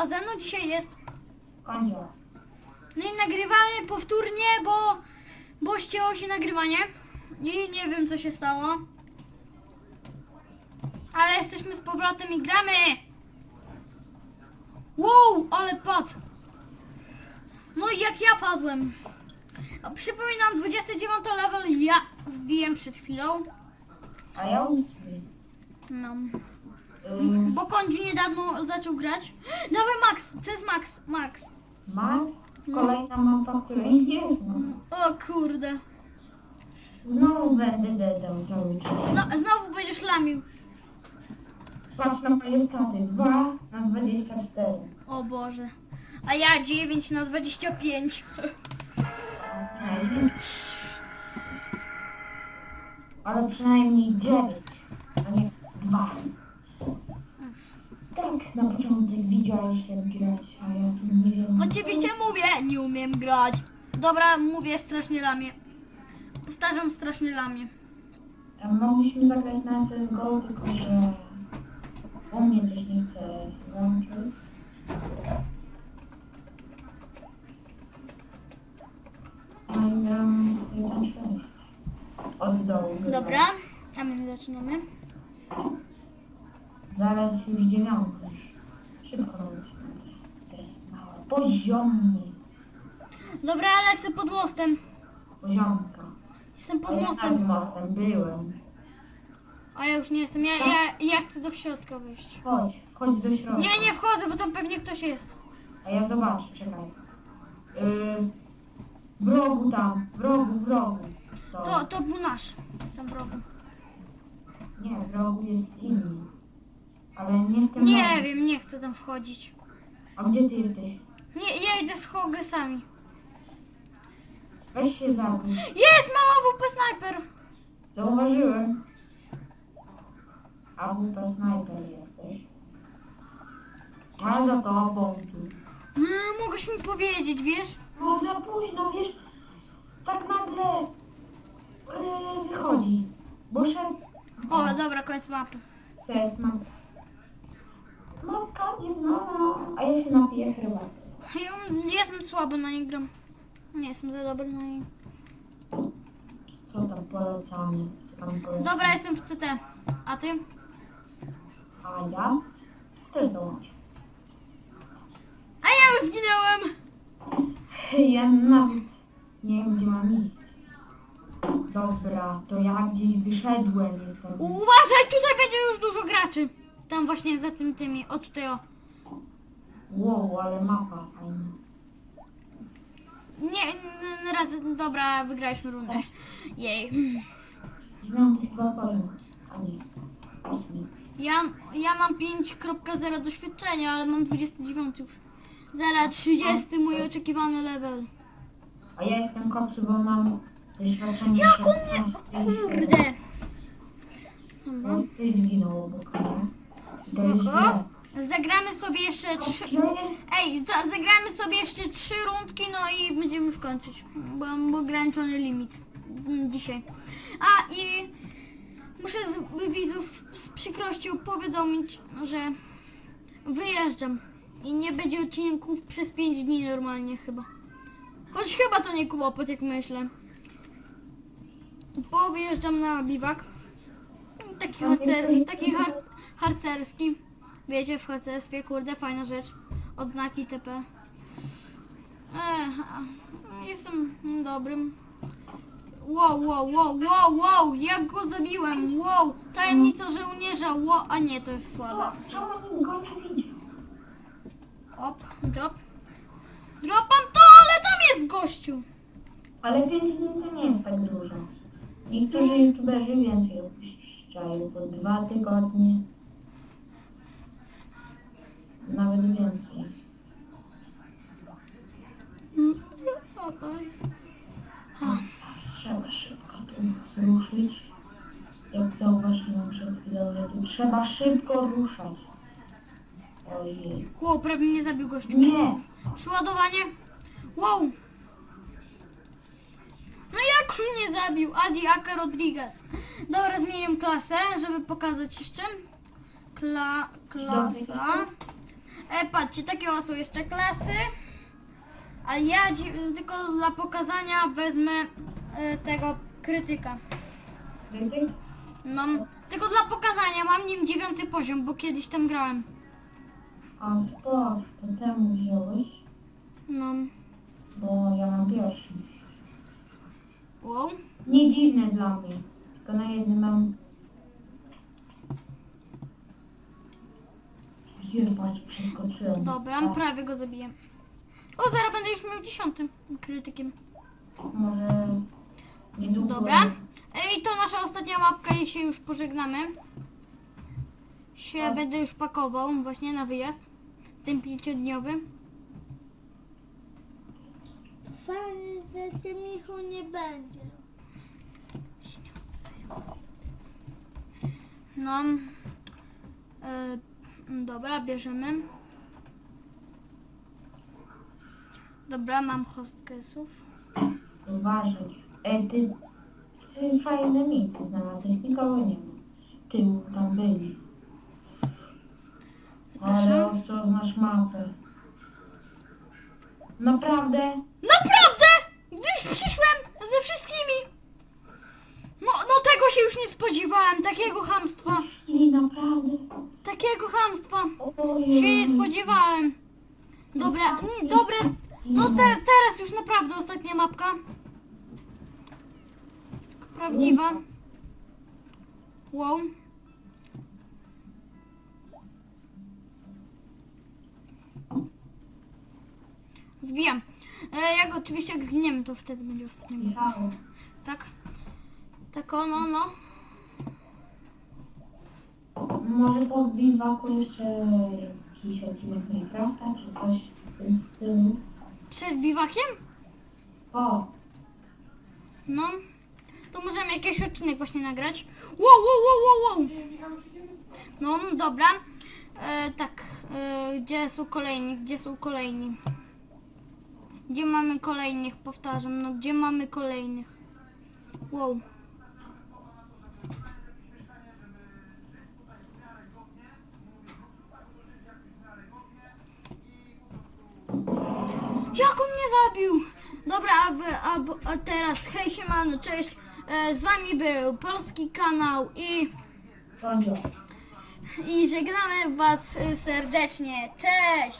a ze mną dzisiaj jest. Kondzio. No i nagrywamy powtórnie, bo, bo ścięło się nagrywanie. I nie wiem co się stało. Ale jesteśmy z powrotem i gramy! Wow, ale padł! No i jak ja padłem. Przypominam, 29 level ja wbiłem przed chwilą. A ja ósmy. No. Bo Kądziu niedawno zaczął grać. Dawaj Max, co jest Max? Max. Max? Kolejna mapa, której nie znam. O kurde. Znowu będę dedał cały czas. No, znowu będziesz lamił. Patrz na moje staty. 2 na 24. O Boże. A ja 9 na 25. Znaleźliśmy. Ale przynajmniej 9, a nie 2. Tak, na początek widziałeś jak grać, a ja tu nie wiem. Oczywiście mówię, nie umiem grać. Dobra, mówię strasznie lamię. Powtarzam strasznie lamię. A Mogliśmy zagrać na CSGO, tylko że u mnie coś nie chce się włączyć. A ja mam 1.6. Od dołu. Dobra, a my zaczynamy. Zaraz już dziewiąty. Szybko. Te małe. Dobra, lecę pod mostem. Poziomka. Jestem pod ja nad mostem. mostem byłem. A ja już nie jestem. Ja, ja, ja chcę do środka wejść. Chodź, chodź do środka. Nie, nie wchodzę, bo tam pewnie ktoś jest. A ja zobaczę, czekaj. Yy, w rogu tam, w rogu, w rogu. Stoi. To, to był nasz. Sam rogu. Nie, w rogu jest inny. Ale nie w tym Nie rogu. wiem, nie chcę tam wchodzić. A gdzie ty jesteś? Nie, ja idę z hogesami. Weź się zabij. Jest, mama WP snajper! Zauważyłem. A to snajper jesteś. A za tobą tu. No, mogłeś mi powiedzieć, wiesz? No za późno, wiesz, tak nagle yy, wychodzi. Bo szedł... O, dobra, koniec mapy. Co jest Max? Mapka nieznana, a ja się napiję herbaty. Ja jestem słabo na nie gram. Nie jestem za dobry na nie. Co tam polecamy? Co tam polecamy? Dobra, jestem w CT. A ty? A ja? Też dołączę. A ja już zginąłem! Ja nawet nie wiem, gdzie mam iść. Dobra, to ja gdzieś wyszedłem, jestem. Uważaj, tutaj będzie już dużo graczy. Tam właśnie za tym tymi, o tutaj o. Wow, ale mapa fajna. Nie, n- raz, dobra, wygraliśmy rundę. Jej. Powiem. A nie. Ósmy. Ja, ja mam 5.0 doświadczenia, ale mam 29 już. Zaraz 30 mój oczekiwany level. A ja jestem kopsu, bo mam doświadczenie Jak u mnie? 16 i Kurde. Dobra. No, ty zginął obok mnie. To jest Spoko. źle. Zagramy sobie jeszcze trzy... Ej, za, zagramy sobie jeszcze trzy rundki, no i będziemy już kończyć. Bo mam ograniczony limit mm, dzisiaj. A i muszę z widzów z przykrością powiadomić, że wyjeżdżam. I nie będzie odcinków przez 5 dni normalnie chyba. Choć chyba to nie kłopot, jak myślę. Bo wyjeżdżam na biwak. Taki, harcer, taki har, harcerski. Wiecie, w harcerstwie, kurde, fajna rzecz. Odznaki TP. A, jestem dobrym. Wow, wow, wow, wow, wow, jak go zabiłem, wow, tajemnica żołnierza, wow, a nie, to jest słabe. O, Czemu go nie widział? Hop, drop. Dropam to, ale tam jest gościu. Ale 5 dni to nie jest tak dużo. Niektórzy youtuberzy więcej opuszczają, po dwa tygodnie. Nawet więcej. Trzeba szybko tu ruszyć. Jak zauważyłem przed chwilą, że tu trzeba szybko ruszać. Ojej. Wow, prawie mnie zabił gościu. Nie! Przeładowanie. Wow. No jak mnie zabił? Adi Aka Rodriguez. Dobra, zmieniam klasę, żeby pokazać jeszcze. Kla, klasa. E, patrzcie, takie są jeszcze klasy. A ja tylko dla pokazania wezmę e, tego krytyka. Krytyk? No, tylko dla pokazania, mam nim dziewiąty poziom, bo kiedyś tam grałem. A sport, to temu wziąłeś, No, bo ja mam pierwszy. wow. Nie dziwne dla mnie, tylko na jednym mam... Jebać, przeskoczyłem. Dobra, Tak, prawie go zabiję. O, zaraz będę już miał dziesiątym krytykiem. Może niedługo... Dobra. I to nasza ostatnia łapka i się już pożegnamy. Się Tak. będę już pakował właśnie na wyjazd. Ten pięciodniowy. Fajnie, że cię Michu nie będzie. No. E, dobra, bierzemy. Dobra, mam hostessów. Uważaj. E, ty, ty fajne miejsce znalazłeś, nikogo nie ma. Tył tam byli. Ale Zapraszam. ostro znasz mapę. Naprawdę? Naprawdę! Już przyszłem ze wszystkimi! No, no tego się już nie spodziewałem, takiego hamstwa. I naprawdę? Takiego hamstwa. Się nie spodziewałem. Dobra, nie, dobre. No te, teraz już naprawdę ostatnia mapka. Prawdziwa. Wow. Wbijam. E, jak oczywiście jak zginiemy, to wtedy będzie ostatnia mapka. Tak? Tak o, no, no. Może po biwaku jeszcze jakiś odcinek Minecrafta, czy coś w tym stylu? Przed biwakiem? O, No. To możemy jakiś odcinek właśnie nagrać. Wow, wow, wow, wow, wow. No, dobra. E, tak, e, gdzie są kolejni? Gdzie są kolejni? Gdzie mamy kolejnych? Powtarzam, no gdzie mamy kolejnych? Wow. Zabił? Dobra, a, a, a teraz hej siemano, cześć. E, z wami był polski kanał i, i żegnamy was serdecznie. Cześć!